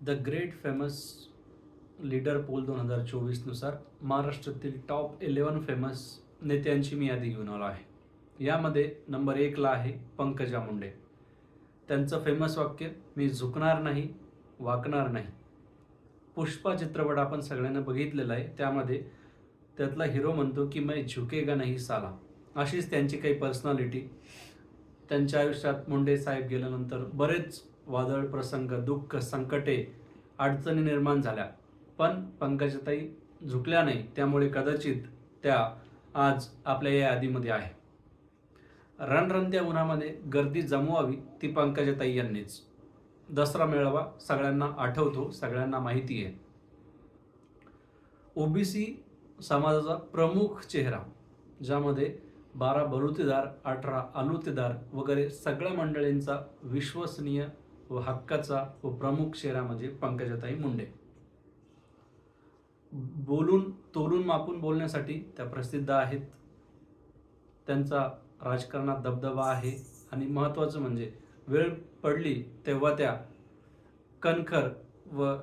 The great famous leader poll दोन हजार चोवीसनुसार महाराष्ट्रातील टॉप इलेवन फेमस नेत्यांची मी यादी घेऊन आलो आहे. यामध्ये नंबर एकला आहे पंकजा मुंडे. त्यांचं फेमस वाक्य मी झुकणार नाही वाकणार नाही. पुष्पा चित्रपट आपण सगळ्यांना बघितलेला आहे. त्यामध्ये त्यातला हिरो म्हणतो की मै झुकेगा नाही साला. अशीच त्यांची काही पर्सनॅलिटी त्यांच्या आयुष्यात मुंडे साहेब गेल्यानंतर बरेच वादळ प्रसंग दुःख संकटे अडचणी निर्माण झाल्या. पण पंकजाताई झुकल्या नाही त्यामुळे कदाचित त्या आज आपल्या या यादीमध्ये आहे. रणरणत्या उन्हामध्ये गर्दी जमवावी ती पंकजाताई यांनीच. दसरा मेळावा सगळ्यांना आठवतो सगळ्यांना माहिती आहे. ओबीसी समाजाचा प्रमुख चेहरा ज्यामध्ये बारा बलुतेदार अठरा आलुतेदार वगैरे सगळ्या मंडळींचा विश्वसनीय व हक्काचा व प्रमुख चेहरा म्हणजे पंकजाताई मुंडे. बोलून तोलून मापून बोलण्यासाठी त्या प्रसिद्ध आहेत. त्यांचा राजकारणात दबदबा आहे आणि महत्त्वाचं म्हणजे वेळ पडली तेव्हा त्या कणखर व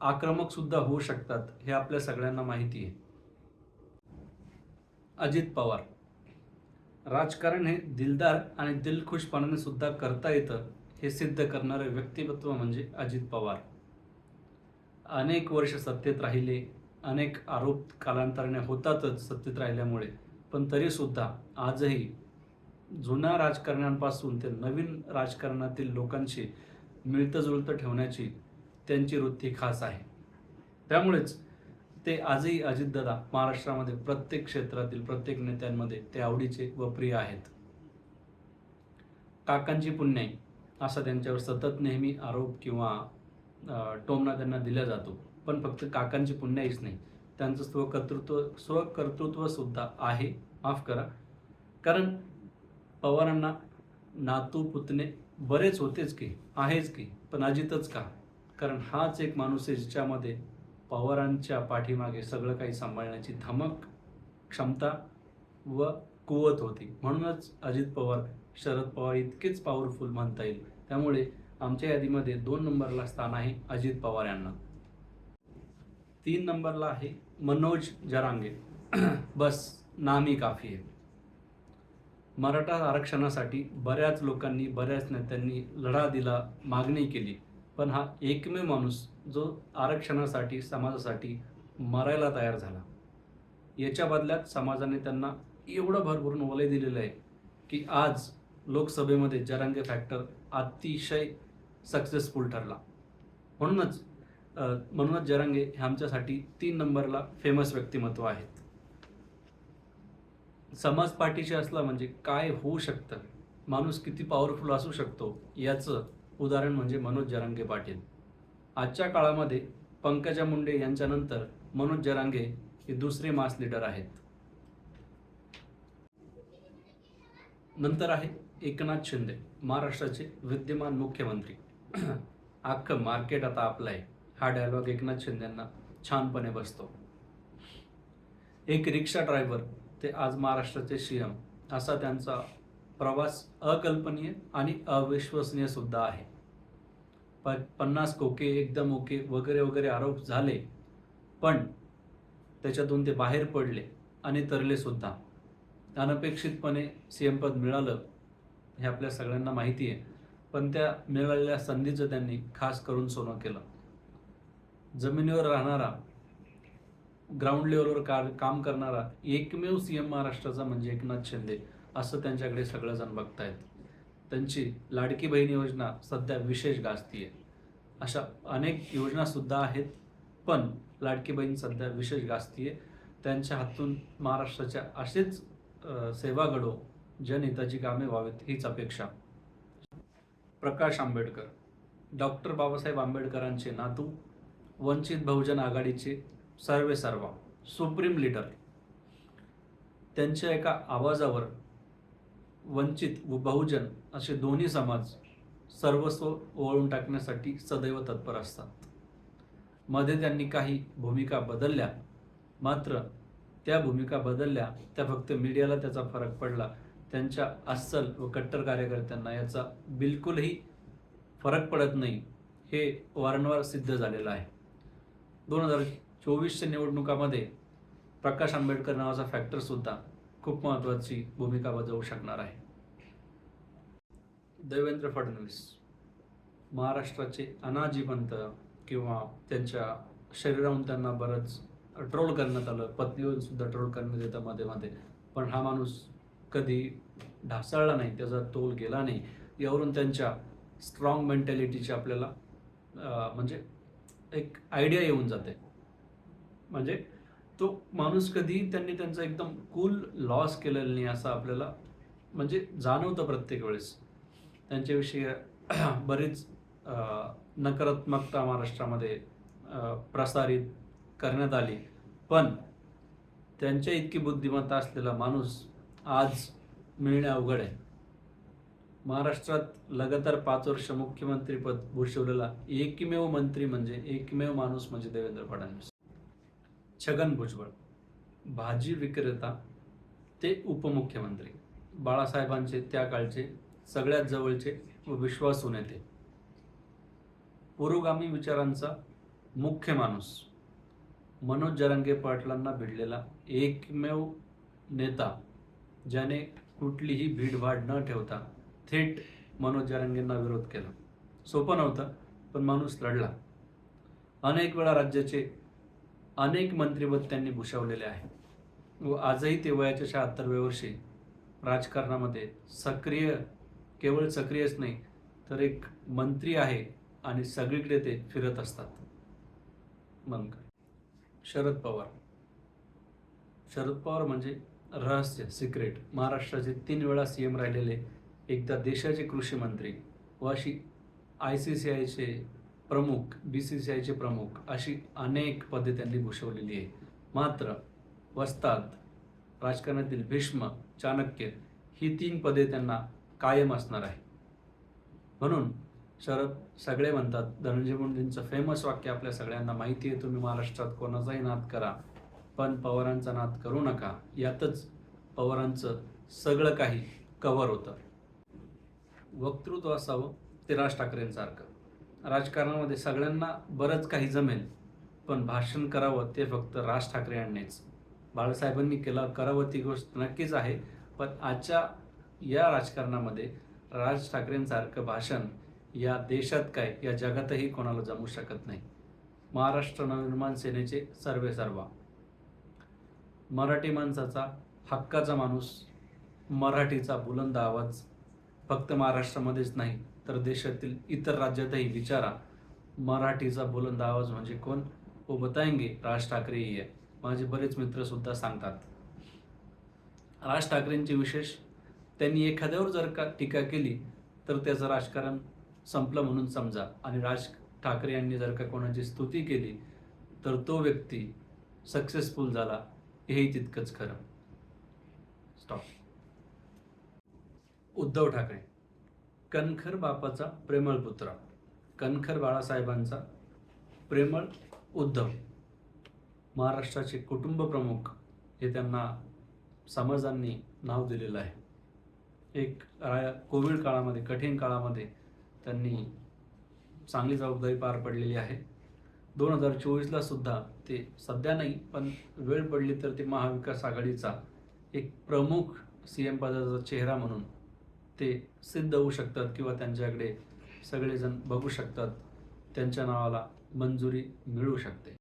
आक्रमक सुद्धा होऊ शकतात हे आपल्या सगळ्यांना माहिती आहे. अजित पवार. राजकारण हे दिलदार आणि दिलखुशपणाने सुद्धा करता येतं. हे सिद्ध करणारं व्यक्तिमत्व म्हणजे अजित पवार. अनेक वर्ष सत्तेत राहिले अनेक आरोप कालांतराने होतातच सत्तेत राहिल्यामुळे पण तरीसुद्धा आजही जुन्या राजकारण्यांपासून ते नवीन राजकारणातील लोकांशी मिळतं जुळतं ठेवण्याची त्यांची वृत्ती खास आहे. त्यामुळेच ते आजही अजितदादा महाराष्ट्रामध्ये प्रत्येक क्षेत्रातील प्रत्येक नेत्यांमध्ये ते आवडीचे व प्रिय आहेत. काकांची पुण्याई असा त्यांच्यावर सतत नेहमी आरोप किंवा टोमना त्यांना दिला जातो. पण फक्त काकांची पुण्याईच नाही. त्यांचं स्वकर्तृत्व स्वकर्तृत्व सुद्धा आहे. माफ करा. कारण पवारांना नातू पुतणे बरेच होतेच की आहेच की पण अजितच का? कारण हाच एक माणूस आहे ज्याच्यामध्ये पवारांच्या पाठीमागे सगळं काही सांभाळण्याची धमक क्षमता व कुवत होती. म्हणूनच अजित पवार शरद पवार इतकेच पॉवरफुल म्हणता येईल. त्यामुळे आमच्या यादीमध्ये दोन नंबरला स्थान आहे अजित पवार यांना. तीन नंबरला आहे मनोज जरांगे. बस नामी काफी आहे. मराठा आरक्षणासाठी बऱ्याच लोकांनी बऱ्याच नेत्यांनी लढा दिला मागणी केली. पण हा एकमेव माणूस जो आरक्षणासाठी समाजासाठी मरायला तयार झाला. याच्या बदल्यात समाजाने त्यांना एवढं भरभरून वलय दिलेलं आहे की आज लोकसभेमध्ये जरांगे फॅक्टर अतिशय सक्सेसफुल ठरला. म्हणूनच म्हणूनच जरांगे हे आमच्यासाठी तीन नंबरला फेमस व्यक्तिमत्व आहेत. समाज पाठीशी असला म्हणजे काय होऊ शकतं? माणूस किती पॉवरफुल असू शकतो? याचं उदाहरण म्हणजे मनोज जरांगे पाटील. आजच्या काळामध्ये पंकजा मुंडे यांच्यानंतर मनोज जरांगे हे दुसरे मास लीडर आहेत. नंतर आहे एकनाथ शिंदे महाराष्ट्राचे विद्यमान मुख्यमंत्री. अख्खं मार्केट आता आपलं आहे. हा डायलॉग एकनाथ शिंदेंना छानपणे बसतो. एक रिक्षा ड्रायव्हर ते आज महाराष्ट्राचे सीएम असा त्यांचा प्रवास अकल्पनीय आणि अविश्वसनीय सुद्धा आहे. प पन्नास कोके एकदम ओके वगैरे वगैरे आरोप झाले पण त्याच्यातून ते बाहेर पडले आणि तरले सुद्धा. अनपेक्षितपणे सी एम पद मिळालं हे आपल्या सगळ्यांना माहिती आहे. पण त्या मिळालेल्या संधीचं त्यांनी खास करून सोनं केलं. जमिनीवर राहणारा ग्राउंड लेवलवर कार काम करणारा एकमेव सी एम महाराष्ट्राचा म्हणजे एकनाथ शिंदे असं त्यांच्याकडे सगळेजण बघतायत. त्यांची लाडकी बहीण योजना सध्या विशेष गाजती आहे अशा अनेक योजनासुद्धा आहेत पण लाडकी बहीण सध्या विशेष गाजती आहे त्यांच्या हातून महाराष्ट्राच्या असेच सेवा घडो जनहिताची कामे व्हावीत हीच अपेक्षा. प्रकाश आंबेडकर. डॉक्टर बाबासाहेब आंबेडकरांचे नातू वंचित बहुजन आघाडीचे सर्वे सर्वा सुप्रीम लिडर. त्यांच्या एका आवाजावर वंचित व बहुजन असे दोन्ही समाज सर्वस्व ओवाळून टाकण्यासाठी सदैव तत्पर असतात. मध्ये त्यांनी काही भूमिका बदलल्या मात्र त्या भूमिका बदलल्या त्या फक्त मीडियाला त्याचा फरक पडला. त्यांच्या अस्सल व कट्टर कार्यकर्त्यांना याचा बिलकुलही फरक पडत नाही हे वारंवार सिद्ध झालेलं आहे. दोन हजार चोवीसच्या निवडणुकामध्ये प्रकाश आंबेडकर नावाचा फॅक्टरसुद्धा खूप महत्त्वाची भूमिका बजावू शकणार आहे. देवेंद्र फडणवीस महाराष्ट्राचे अनाजीवंत किंवा त्यांच्या शरीराहून त्यांना बरंच ट्रोल करण्यात आलं. पत्नीवरून सुद्धा ट्रोल करण्यात येतं मध्ये मध्ये. पण हा माणूस कधी ढासळला नाही त्याचा तोल गेला नाही. यावरून त्यांच्या स्ट्रॉंग मेंटॅलिटीची आपल्याला म्हणजे एक आयडिया येऊन जाते. म्हणजे तो माणूस कधी त्यांनी त्यांचा एकदम कूल लॉस केलेला नाही असं आपल्याला म्हणजे जाणवतं प्रत्येक वेळेस. त्यांच्याविषयी बरीच नकारात्मकता महाराष्ट्रामध्ये प्रसारित करण्यात आली. पण त्यांच्या इतकी बुद्धिमत्ता असलेला माणूस आज मिळणे अवघड आहे. महाराष्ट्रात लगातार पाच वर्ष मुख्यमंत्रीपद भूषवलेला एकमेव मंत्री म्हणजे एकमेव माणूस म्हणजे देवेंद्र फडणवीस. छगन भुजबळ भाजी विक्रेता ते उपमुख्यमंत्री. बाळासाहेबांचे त्या काळचे सगळ्यात जवळचे व विश्वासू नेते. पुरोगामी विचारांचा मुख्य माणूस मनोज जरांगे पाटलांना भिडलेला एकमेव नेता ज्याने कुठलीही भीडभाड न ठेवता थेट मनोज जरांगेंना विरोध केला. सोपं नव्हतं पण माणूस लढला. अनेक वेळा राज्याचे अनेक मंत्रिपद त्यांनी भूषवलेले आहे. व आजही ते वयाच्या शहात्तरव्या वर्षी राजकारणामध्ये सक्रिय केवळ सक्रियच नाही तर एक मंत्री आहे आणि सगळीकडे ते फिरत असतात. मग शरद पवार. शरद पवार म्हणजे रहस्य सिक्रेट महाराष्ट्राचे तीन वेळा सी एम राहिलेले एकदा देशाचे कृषी मंत्री व अशी आय सी सी आयचे प्रमुख बी सी सी आयचे प्रमुख अशी अनेक पदे त्यांनी भूषवलेली आहे. मात्र वस्ताद राजकारणातील भीष्म चाणक्य ही तीन पदे त्यांना कायम असणार आहे. म्हणून शरद सगळे म्हणतात धनंजय मुंडेंचं फेमस वाक्य आपल्या सगळ्यांना माहिती आहे तुम्ही महाराष्ट्रात कोणाचाही नाद करा पण पवारांचा नाद करू नका. यातच पवारांचं सगळं काही कव्हर होतं. वक्तृत्व असावं ते राज ठाकरेंसारखं. राजकारणामध्ये सगळ्यांना बरंच काही जमेल पण भाषण करावं ते फक्त राज ठाकरे यांनीच. बाळासाहेबांनी केलं करावं ती गोष्ट नक्कीच आहे पण आजच्या या राजकारणामध्ये राज ठाकरेंसारखं भाषण या देशात काय या जगातही कोणाला जमू शकत नाही. महाराष्ट्र नवनिर्माण सेनेचे सर्वे सर्वा मराठी माणसाचा हक्काचा माणूस मराठीचा बुलंद आवाज फक्त महाराष्ट्रामध्येच नाही तर देशातील इतर राज्यातही विचारा मराठीचा बुलंद आवाज म्हणजे कोण? वो बताएंगे राज ठाकरे ही आहे. माझे बरेच मित्र सुद्धा सांगतात. राज ठाकरेंचे विशेष त्यांनी एखाद्यावर जर का टीका केली तर त्याचं राजकारण संपलं म्हणून समजा. आणि राज ठाकरे यांनी जर का कोणाची स्तुती केली तर तो व्यक्ती सक्सेसफुल झाला हेही तितकंच खरं. स्टॉप उद्धव ठाकरे. कणखर बापाचा प्रेमळ पुत्र. कणखर बाळासाहेबांचा प्रेमळ उद्धव. महाराष्ट्राचे कुटुंब प्रमुख हे त्यांना समाजांनी नाव दिलेलं आहे. एक रा कोविड काळामध्ये कठीण काळामध्ये त्यांनी चांगली जबाबदारी पार पडलेली आहे. दोन हजार चोवीसला सुद्धा ते सध्या नाही पण वेळ पडली तर ते महाविकास आघाडीचा एक प्रमुख सी एम पदाचा चेहरा म्हणून ते सिद्ध होऊ शकतात किंवा त्यांच्याकडे सगळेजण बघू शकतात. त्यांच्या नावाला मंजुरी मिळू शकते.